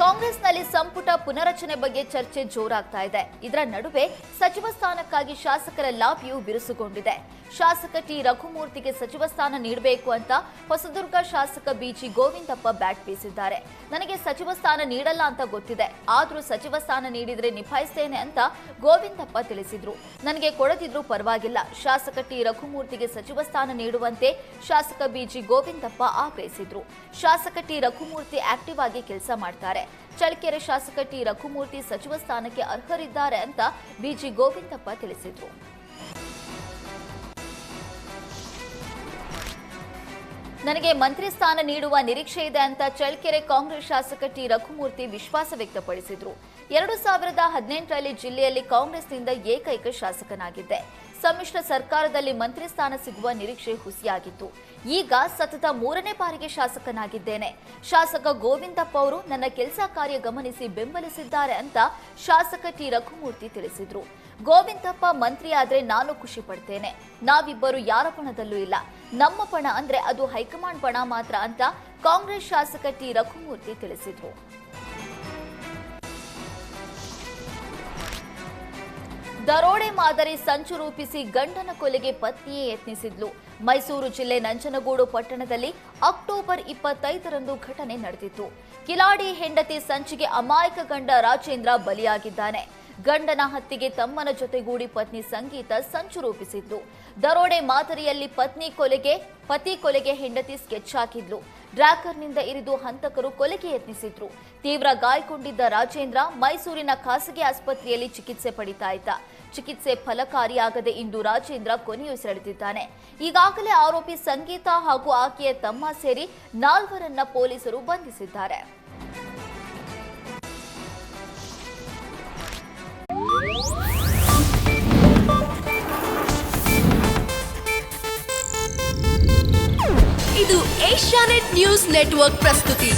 ಕಾಂಗ್ರೆಸ್ನಲ್ಲಿ ಸಂಪುಟ ಪುನರಚನೆ ಬಗ್ಗೆ ಚರ್ಚೆ ಜೋರಾಗ್ತಾ ಇದೆ. ಇದರ ನಡುವೆ ಸಚಿವ ಸ್ಥಾನಕ್ಕಾಗಿ ಶಾಸಕರ ಲಾಬಿಯು ಬಿರುಸುಗೊಂಡಿದೆ. ಶಾಸಕ ಟಿ. ರಘುಮೂರ್ತಿಗೆ ಸಚಿವ ಸ್ಥಾನ ನೀಡಬೇಕು ಅಂತ ಹೊಸದುರ್ಗ ಶಾಸಕ ಬಿಜಿ ಗೋವಿಂದಪ್ಪ ಬ್ಯಾಟ್ ಬೀಸಿದ್ದಾರೆ. ನನಗೆ ಸಚಿವ ಸ್ಥಾನ ನೀಡಲ್ಲ ಅಂತ ಗೊತ್ತಿದೆ. ಆದರೂ ಸಚಿವ ಸ್ಥಾನ ನೀಡಿದರೆ ನಿಭಾಯಿಸ್ತೇನೆ ಅಂತ ಗೋವಿಂದಪ್ಪ ತಿಳಿಸಿದ್ರು. ನನಗೆ ಕೊಡದಿದ್ರೂ ಪರವಾಗಿಲ್ಲ. ಶಾಸಕ ಟಿ. ರಘುಮೂರ್ತಿಗೆ ಸಚಿವ ಸ್ಥಾನ ನೀಡುವಂತೆ ಶಾಸಕ ಬಿಜಿ ಗೋವಿಂದಪ್ಪ ಆಗ್ರಹಿಸಿದ್ರು. ಶಾಸಕ ಟಿ. ರಘುಮೂರ್ತಿ ಆಕ್ಟಿವ್ ಆಗಿ ಕೆಲಸ ಮಾಡ್ತಾರೆ. ಚಳ್ಳಕೆರೆ ಶಾಸಕ ಟಿ. ರಘುಮೂರ್ತಿ ಸಚಿವ ಸ್ಥಾನಕ್ಕೆ ಅರ್ಹರಿದ್ದಾರೆ ಅಂತ ಬಿಜಿ ಗೋವಿಂದಪ್ಪ ತಿಳಿಸಿದರು. ನನಗೆ ಮಂತ್ರಿ ಸ್ಥಾನ ನೀಡುವ ನಿರೀಕ್ಷೆ ಇದೆ ಅಂತ ಚಳ್ಳಕೆರೆ ಕಾಂಗ್ರೆಸ್ ಶಾಸಕ ಟಿ. ರಘುಮೂರ್ತಿ ವಿಶ್ವಾಸ ವ್ಯಕ್ತಪಡಿಸಿದರು. ಎರಡು ಸಾವಿರದ ಹದಿನೆಂಟರಲ್ಲಿ ಜಿಲ್ಲೆಯಲ್ಲಿ ಕಾಂಗ್ರೆಸ್ನಿಂದ ಏಕೈಕ ಶಾಸಕನಾಗಿದ್ದೆ. ಸಮ್ಮಿಶ್ರ ಸರ್ಕಾರದಲ್ಲಿ ಮಂತ್ರಿ ಸ್ಥಾನ ಸಿಗುವ ನಿರೀಕ್ಷೆ ಹುಸಿಯಾಗಿತ್ತು. ಈಗ ಸತತ ಮೂರನೇ ಬಾರಿಗೆ ಶಾಸಕನಾಗಿದ್ದೇನೆ. ಶಾಸಕ ಗೋವಿಂದಪ್ಪ ಅವರು ನನ್ನ ಕೆಲಸ ಕಾರ್ಯ ಗಮನಿಸಿ ಬೆಂಬಲಿಸಿದ್ದಾರೆ ಅಂತ ಶಾಸಕ ಟಿ. ರಘುಮೂರ್ತಿ ತಿಳಿಸಿದ್ರು. ಗೋವಿಂದಪ್ಪ ಮಂತ್ರಿ ಆದ್ರೆ ನಾನು ಖುಷಿ ಪಡ್ತೇನೆ. ನಾವಿಬ್ಬರು ಯಾರ ಪಣದಲ್ಲೂ ಇಲ್ಲ. ನಮ್ಮ ಪಣ ಅಂದ್ರೆ ಅದು ಹೈಕಮಾಂಡ್ ಪಣ ಮಾತ್ರ ಅಂತ ಕಾಂಗ್ರೆಸ್ ಶಾಸಕ ಟಿ. ರಘುಮೂರ್ತಿ ತಿಳಿಸಿದ್ರು. ದರೋಡೆ ಮಾದರಿ ಸಂಚು ರೂಪಿಸಿ ಗಂಡನ ಕೊಲೆಗೆ ಪತ್ನಿಯೇ ಯತ್ನಿಸಿದ್ಲು. ಮೈಸೂರು ಜಿಲ್ಲೆ ನಂಜನಗೂಡು ಪಟ್ಟಣದಲ್ಲಿ ಅಕ್ಟೋಬರ್ ಇಪ್ಪತ್ತೈದರಂದು ಘಟನೆ ನಡೆದಿತ್ತು. ಕಿಲಾಡಿ ಹೆಂಡತಿ ಸಂಚಿಗೆ ಅಮಾಯಕ ಗಂಡ ರಾಜೇಂದ್ರ ಬಲಿಯಾಗಿದ್ದಾನೆ. ಗಂಡನ ಹತ್ತಿಗೆ ತಮ್ಮನ ಜೊತೆಗೂಡಿ ಪತ್ನಿ ಸಂಗೀತ ಸಂಚು ರೂಪಿಸಿದ್ಲು ದರೋಡೆ ಮಾದರಿಯಲ್ಲಿ ಪತ್ನಿ ಕೊಲೆಗೆ, ಪತಿ ಕೊಲೆಗೆ ಹೆಂಡತಿ ಸ್ಕೆಚ್ ಹಾಕಿದ್ಲು. ಡ್ರಾಕರ್ನಿಂದ ಇರಿದು ಹಂತಕರು ಕೊಲೆಗೆ ಯತ್ನಿಸಿದ್ರು. ತೀವ್ರ ಗಾಯಗೊಂಡಿದ್ದ ರಾಜೇಂದ್ರ ಮೈಸೂರಿನ ಖಾಸಗಿ ಆಸ್ಪತ್ರೆಯಲ್ಲಿ ಚಿಕಿತ್ಸೆ ಪಡಿತಾ ಇದ್ದ. ಚಿಕಿತ್ಸೆ ಫಲಕಾರಿಯಾಗದೆ ಇಂದು ರಾಜೇಂದ್ರ ಕೊನೆಯುಸಿರೆಳೆದಿದ್ದಾನೆ ಈಗಾಗಲೇ ಆರೋಪಿ ಸಂಗೀತ ಹಾಗೂ ಆಕೆಯ ತಮ್ಮ ಸೇರಿ ನಾಲ್ವರನ್ನ ಪೊಲೀಸರು ಬಂಧಿಸಿದ್ದಾರೆ. ಇದು ಏಷ್ಯಾನೆಟ್ ನ್ಯೂಸ್ ನೆಟ್ವರ್ಕ್ ಪ್ರಸ್ತುತಿ.